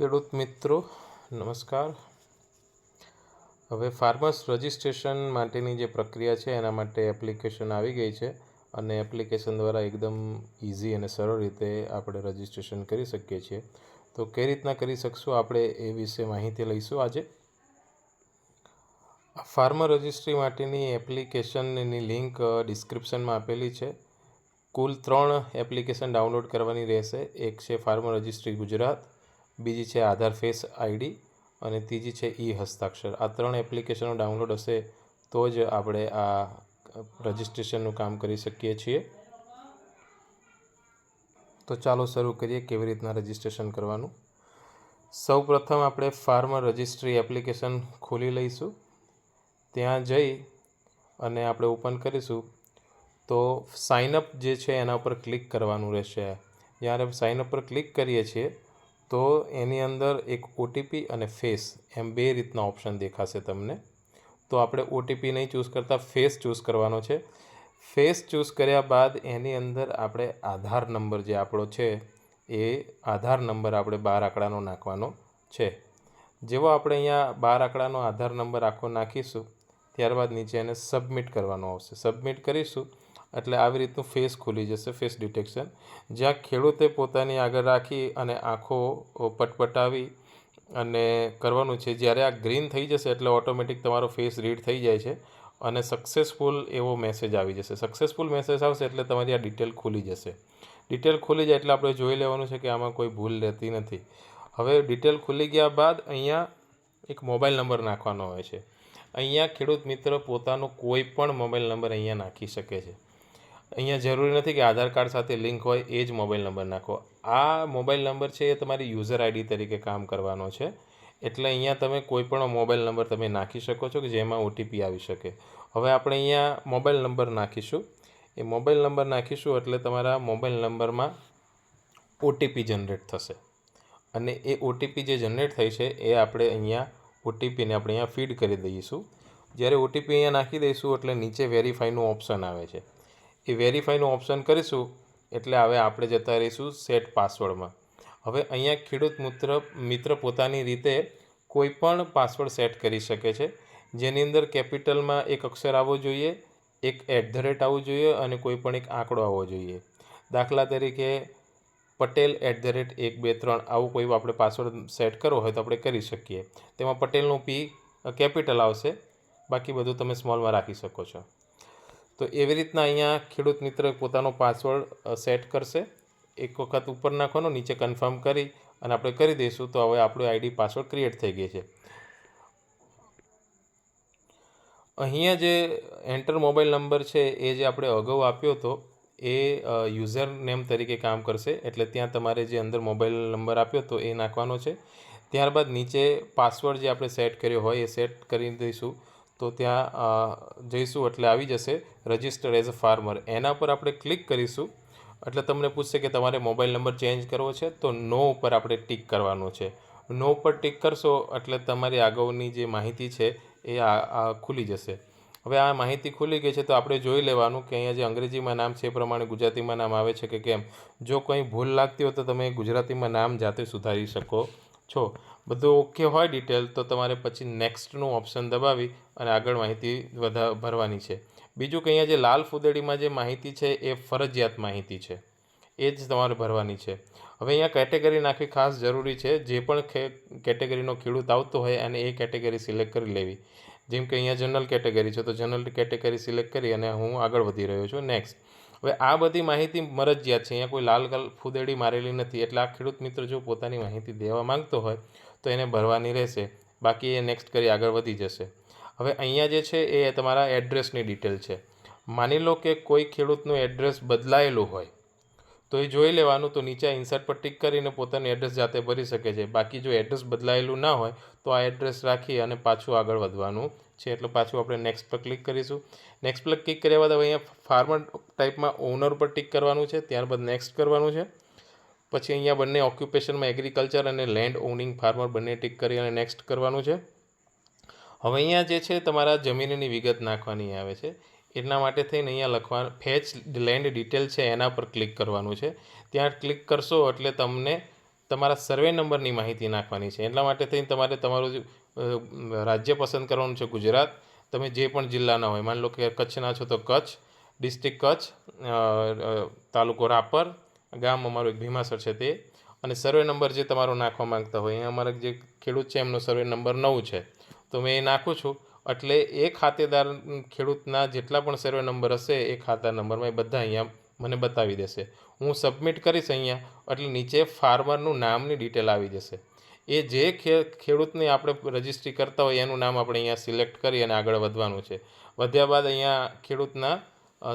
ખેડૂત મિત્રો, નમસ્કાર. હવે ફાર્મર્સ રજિસ્ટ્રેશન માટેની જે પ્રક્રિયા છે, એના માટે એપ્લિકેશન આવી ગઈ છે અને એપ્લિકેશન દ્વારા એકદમ ઇઝી અને સરળ રીતે આપણે રજિસ્ટ્રેશન કરી શકીએ છીએ. તો કઈ રીતના કરી શકશું આપણે એ વિશે માહિતી લઈશું આજે. ફાર્મર રજિસ્ટ્રી માટેની એપ્લિકેશનની લિંક ડિસ્ક્રિપ્શનમાં આપેલી છે. કુલ ત્રણ એપ્લિકેશન ડાઉનલોડ કરવાની રહેશે. એક છે ફાર્મર રજિસ્ટ્રી ગુજરાત બીજી છે આધાર ફેસ આઈડી અને ત્રીજી છે ઈ હસ્તાક્ષર. આ ત્રણ એપ્લિકેશનો ડાઉનલોડ હશે તો જ આપણે આ રજિસ્ટ્રેશનનું કામ કરી શકીએ છીએ. તો ચાલો શરૂ કરીએ કેવી રીતના રજિસ્ટ્રેશન કરવાનું. સૌ પ્રથમ આપણે ફાર્મર રજિસ્ટ્રી એપ્લિકેશન ખોલી લઈશું. ત્યાં જઈ અને આપણે ઓપન કરીશું. તો સાઇનઅપ જે છે એના ઉપર ક્લિક કરવાનું રહેશે. જ્યારે સાઇનઅપ પર ક્લિક કરીએ છીએ તો એની અંદર એક ઓટીપી અને ફેસ એમ બે રીતના ઓપ્શન દેખાશે તમને. તો આપણે ઓટીપી નહીં ચૂઝ કરતા ફેસ ચૂઝ કરવાનો છે. ફેસ ચૂઝ કર્યા બાદ એની અંદર આપણે આધાર નંબર જે આપણો છે, એ આધાર નંબર આપણે બાર આંકડાનો નાખવાનો છે. જેવો આપણે અહીંયા બાર આંકડાનો આધાર નંબર આખો નાખીશું, ત્યારબાદ નીચે એને સબમિટ કરવાનો આવશે. સબમિટ કરીશું એટલે આવી રીતનું ફેસ ખુલી જશે, ફેસ ડિટેક્શન. જ્યાં ખેડૂતે પોતાની આગળ રાખી અને આંખો પટપટાવી અને કરવાનું છે, જ્યારે આ ગ્રીન થઈ જશે એટલે ઓટોમેટિક તમારો ફેસ રીડ થઈ જાય છે અને સક્સેસફુલ એવો મેસેજ આવી જશે. સક્સેસફુલ મેસેજ આવશે એટલે તમારી આ ડિટેલ ખુલી જશે. ડિટેલ ખુલી જાય એટલે આપણે જોઈ લેવાનું છે કે આમાં કોઈ ભૂલ રહેતી નથી. હવે ડિટેલ ખુલી ગયા બાદ અહીંયા એક મોબાઈલ નંબર નાખવાનો હોય છે. અહીંયા ખેડૂત મિત્ર પોતાનો કોઈ પણ મોબાઈલ નંબર અહીંયા નાખી શકે છે. અહીંયા જરૂરી નથી કે આધાર કાર્ડ સાથે લિંક હોય, એ જ મોબાઈલ નંબર નાખો. આ મોબાઈલ નંબર છે એ તમારી યુઝર આઈડી તરીકે કામ કરવાનો છે. એટલે અહીંયા તમે કોઈ પણ મોબાઈલ નંબર તમે નાખી શકો છો કે જેમાં ઓટીપી આવી શકે. હવે આપણે અહીંયા મોબાઈલ નંબર નાખીશું. એ મોબાઈલ નંબર નાખીશું એટલે તમારા મોબાઈલ નંબરમાં ઓટીપી જનરેટ થશે. અને એ ઓટીપી જે જનરેટ થઈ છે, એ આપણે અહીંયા ઓટીપીને આપણે અહીંયા ફીડ કરી દઈશું. જ્યારે ઓટીપી અહીંયા નાખી દઈશું એટલે નીચે વેરીફાઈનું ઓપ્શન આવે છે. એ વેરીફાઈનું ઓપ્શન કરીશું, એટલે હવે આપણે જતા રહીશું સેટ પાસવર્ડમાં હવે અહીંયા ખેડૂત મિત્ર મિત્ર પોતાની રીતે કોઈ પણ પાસવર્ડ સેટ કરી શકે છે. જેની અંદર કેપિટલમાં એક અક્ષર આવવો જોઈએ, એક એટ ધ રેટ આવવું જોઈએ અને કોઈ પણ એક આંકડો આવવો જોઈએ. દાખલા તરીકે, પટેલ એટ ધ રેટ એક, બે, ત્રણ આવું કોઈ આપણે પાસવર્ડ સેટ કરવો હોય તો આપણે કરી શકીએ. તેમાં પટેલનું પી કેપિટલ આવશે. બાકી બધું તમે સ્મોલમાં રાખી શકો છો. તો એવી રીતના અહીંયા ખેડૂત મિત્ર પોતાનો પાસવર્ડ સેટ કરશે. એક વખત ઉપર નાખવાનો, નીચે કન્ફર્મ કરી અને આપણે કરી દઈશું. તો હવે આપણું આઈડી પાસવર્ડ ક્રિએટ થઈ ગઈ છે. અહીંયા જે એન્ટર મોબાઈલ નંબર છે, એ જે આપણે અગાઉ આપ્યો હતો, એ યુઝર નેમ તરીકે કામ કરશે. એટલે ત્યાં તમારે જે અંદર મોબાઈલ નંબર આપ્યો હતો, એ નાખવાનો છે. ત્યારબાદ નીચે પાસવર્ડ જે આપણે સેટ કર્યો હોય, એ સેટ કરી દઈશું. તો ત્યાં જઈશું એટલે આવી જશે. રજિસ્ટર એઝ અ ફાર્મર એના પર આપણે ક્લિક કરીશું. એટલે તમને પૂછશે કે તમારે મોબાઈલ નંબર ચેન્જ કરવો છે, તો નો ઉપર આપણે ટીક કરવાનું છે. નો ઉપર ટીક કરશો એટલે તમારી આગળની જે માહિતી છે એ આ ખુલી જશે. હવે આ માહિતી ખુલી ગઈ છે તો આપણે જોઈ લેવાનું કે અહીંયા જે અંગ્રેજીમાં નામ છે એ પ્રમાણે ગુજરાતીમાં નામ આવે છે કે કેમ. જો કંઈ ભૂલ લાગતી હોય તો તમે ગુજરાતીમાં નામ જાતે સુધારી શકો છો. બધું ઓકે હોય ડિટેલ તો તમારે પછી નેક્સ્ટનું ઓપ્શન દબાવી અને આગળ માહિતી વધા, ભરવાની છે. બીજું કે અહીંયા જે લાલ ફુદેડીમાં જે માહિતી છે, એ ફરજિયાત માહિતી છે. એ જ તમારે ભરવાની છે. હવે અહીંયા કેટેગરી નાખવી ખાસ જરૂરી છે. જે પણ કેટેગરીનો ખેડૂત આવતો હોય અને એ કેટેગરી સિલેક્ટ કરી લેવી. જેમ કે અહીંયા જનરલ કેટેગરી છે, તો જનરલ કેટેગરી સિલેક્ટ કરી અને હું આગળ વધી રહ્યો છું. નેક્સ્ટ હવે આ બધી માહિતી મરજિયાત છે. અહીંયા કોઈ લાલ ફૂદેડી મારેલી નથી. એટલે આ ખેડૂત મિત્ર જો પોતાની માહિતી દેવા માંગતો હોય તો એને ભરવાની રહેશે. બાકી એ નેક્સ્ટ કરી આગળ વધી જશે. હવે અહીંયા જે છે એ તમારા એડ્રેસની ડિટેલ છે. માની લો કે કોઈ ખેડૂતનું એડ્રેસ બદલાયેલું હોય, તો એ જોઈ લેવાનું, તો નીચે ઇન્સર્ટ પર ટિક કરીને પોતાનું એડ્રેસ જાતે ભરી શકે છે. બાકી જો એડ્રેસ બદલાયેલું ના હોય, તો આ એડ્રેસ રાખી અને પાછું આગળ વધવાનું છે. એટલે પાછું આપણે નેક્સ્ટ પર ક્લિક કરીશું. નેક્સ્ટ પર ક્લિક કર્યા બાદ હવે અહીંયા ફાર્મર ટાઈપમાં ઓનર પર ટિક કરવાનું છે. ત્યારબાદ નેક્સ્ટ કરવાનું છે. પછી અહીંયા બંને ઓક્યુપેશનમાં એગ્રીકલ્ચર અને લેન્ડ ઓનિંગ ફાર્મર બંને ટીક કરી અને નેક્સ્ટ કરવાનું છે. હવે અહીંયા જે છે તમારા જમીનની વિગત નાખવાની આવે છે. એટલા માટે થઈને અહીંયા લખવા, ફેચ લેન્ડ ડિટેલ છે એના પર ક્લિક કરવાનું છે. ત્યાં ક્લિક કરશો એટલે તમને તમારા સર્વે નંબરની માહિતી નાખવાની છે. એટલા માટે થઈને તમારે તમારું રાજ્ય પસંદ કરવાનું છે ગુજરાત. તમે જે પણ જિલ્લાના હોય, માની લો કે કચ્છના છો તો કચ્છ, ડિસ્ટ્રિક્ટ કચ્છ તાલુકો રાપર ગામ અમારું એક ભીમાસર છે તે. અને સર્વે નંબર જે તમારો નાખવા માંગતા હોય અહીંયા અમારા જે ખેડૂત છે, એમનો સર્વે નંબર નવ છે. તો મેં એ નાખું છું. એટલે એ ખાતેદાર ખેડૂતના જેટલા પણ સર્વે નંબર હશે, એ ખાતા નંબરમાં એ બધા અહીંયા મને બતાવી દેશે. હું સબમિટ કરીશ અહીંયા, એટલે નીચે ફાર્મરનું નામની ડિટેલ આવી જશે. એ જે ખે- ખેડૂતને આપણે રજિસ્ટ્રી કરતા હોય, એનું નામ આપણે અહીંયા સિલેક્ટ કરી અને આગળ વધવાનું છે. વધ્યા બાદ અહીંયા ખેડૂતના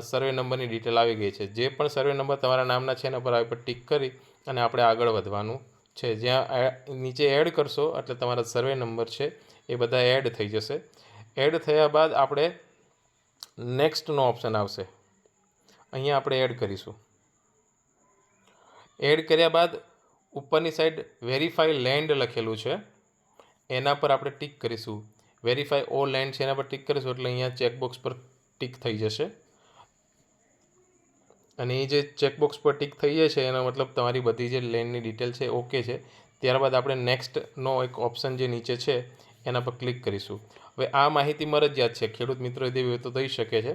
સર્વે નંબરની ડિટેલ આવી ગઈ છે. જે પણ સર્વે નંબર તમારા નામના છે એના પર આવી પર ટિક કરી અને આપણે આગળ વધવાનું છે. જ્યાં નીચે એડ કરશો, એટલે તમારા સર્વે નંબર છે, એ બધા એડ થઈ જશે. એડ થયા બાદ આપણે નેક્સ્ટનો ઓપ્શન આવશે. અહીંયા આપણે એડ કરીશું. એડ કર્યા બાદ ઉપરની સાઈડ વેરીફાઈ લેન્ડ લખેલું છે. એના પર આપણે ટીક કરીશું. વેરીફાઈ ઓ લેન્ડ છે એના પર ટીક કરીશું, એટલે અહીંયા ચેકબોક્સ પર ટીક થઈ જશે. અને એ જે ચેકબોક્સ પર ટિક થઈ જાય છે, એનો મતલબ તમારી બધી જે લેનની ડિટેલ છે ઓકે છે. ત્યારબાદ આપણે નેક્સ્ટનો એક ઓપ્શન જે નીચે છે, એના પર ક્લિક કરીશું. હવે આ માહિતી મરજિયાત છે, ખેડૂત મિત્રો દેવી તો થઈ શકે છે.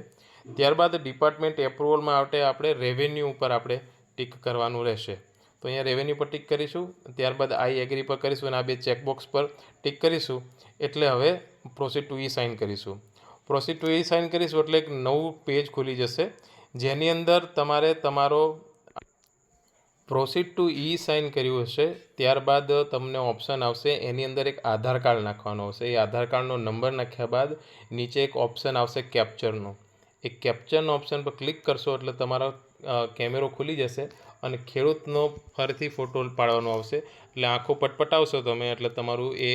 ત્યારબાદ ડિપાર્ટમેન્ટ એપ્રુવલમાં આવતે આપણે રેવન્યુ ઉપર આપણે ટિક કરવાનું રહેશે. તો અહીંયા રેવન્યુ પર ટિક કરીશું, ત્યારબાદ આઈ એગ્રી પર કરીશું અને આ બે ચેકબોક્સ પર ટિક કરીશું. એટલે હવે પ્રોસીડ ટુ ઈ સાઇન કરીશું. પ્રોસીડ ટુ ઈ સાઇન કરીશું એટલે એક નવું પેજ ખુલી જશે. જેની અંદર તમારે તમારો પ્રોસીડ ટુ ઈ સાઇન કર્યું હશે, ત્યારબાદ તમને ઓપ્શન આવશે, એની અંદર એક આધાર કાર્ડ નાખવાનો આવશે એ આધાર કાર્ડનો નંબર નાખ્યા બાદ નીચે એક ઓપ્શન આવશે કેપ્ચરનો એ કેપ્ચરનો ઓપ્શન પર ક્લિક કરશો એટલે તમારો કેમેરો ખુલી જશે અને ખેડૂતનો ફરીથી ફોટો પાડવાનો આવશે. એટલે આંખો પટપટાવશો તમે, એટલે તમારું એ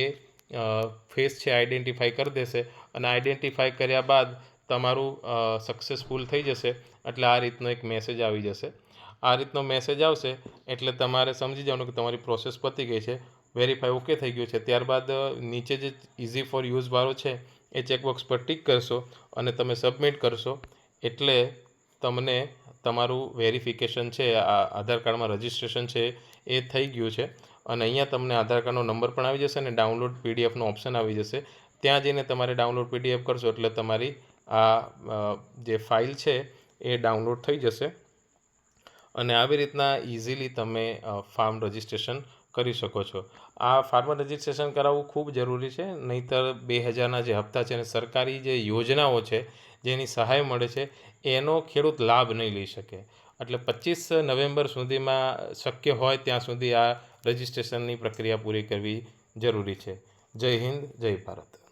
ફેસ છે આઈડેન્ટિફાઈ કરી દેશે. અને આઈડેન્ટિફાઈ કર્યા બાદ તમારું સક્સેસફુલ થઈ જશે, એટલે આ રીતનો એક મેસેજ આવી જશે. આ રીતનો મેસેજ આવશે, એટલે તમારે સમજી જવાનું કે તમારી પ્રોસેસ પતી ગઈ છે વેરીફાઈ ઓકે થઈ ગયું છે. ત્યારબાદ નીચે જે ઇઝી ફોર યુઝ વાળો છે, એ ચેકબોક્સ પર ટિક કરશો અને તમે સબમિટ કરશો, એટલે તમને તમારું વેરિફિકેશન છે, આ આધાર કાર્ડમાં રજિસ્ટ્રેશન છે, એ થઈ ગયું છે. અને અહીંયા તમને આધાર કાર્ડનો નંબર પણ આવી જશે અને ડાઉનલોડ પીડીએફનો ઓપ્શન આવી જશે. ત્યાં જઈને તમારે ડાઉનલોડ પીડીએફ કરશો એટલે તમારી આ જે ફાઇલ છે એ ડાઉનલોડ થઈ જશે. અને આવી રીતના ઇઝીલી તમે ફાર્મ રજિસ્ટ્રેશન કરી શકો છો. આ ફાર્મર રજિસ્ટ્રેશન કરાવવું ખૂબ જરૂરી છે, નહીંતર બે હજારના જે હપ્તા છે અને સરકારી જે યોજનાઓ છે, જેની સહાય મળે છે, એનો ખેડૂત લાભ નહીં લઈ શકે. એટલે પચીસ નવેમ્બર સુધીમાં શક્ય હોય ત્યાં સુધી આ રજિસ્ટ્રેશનની પ્રક્રિયા પૂરી કરવી જરૂરી છે. જય હિન્દ, જય ભારત.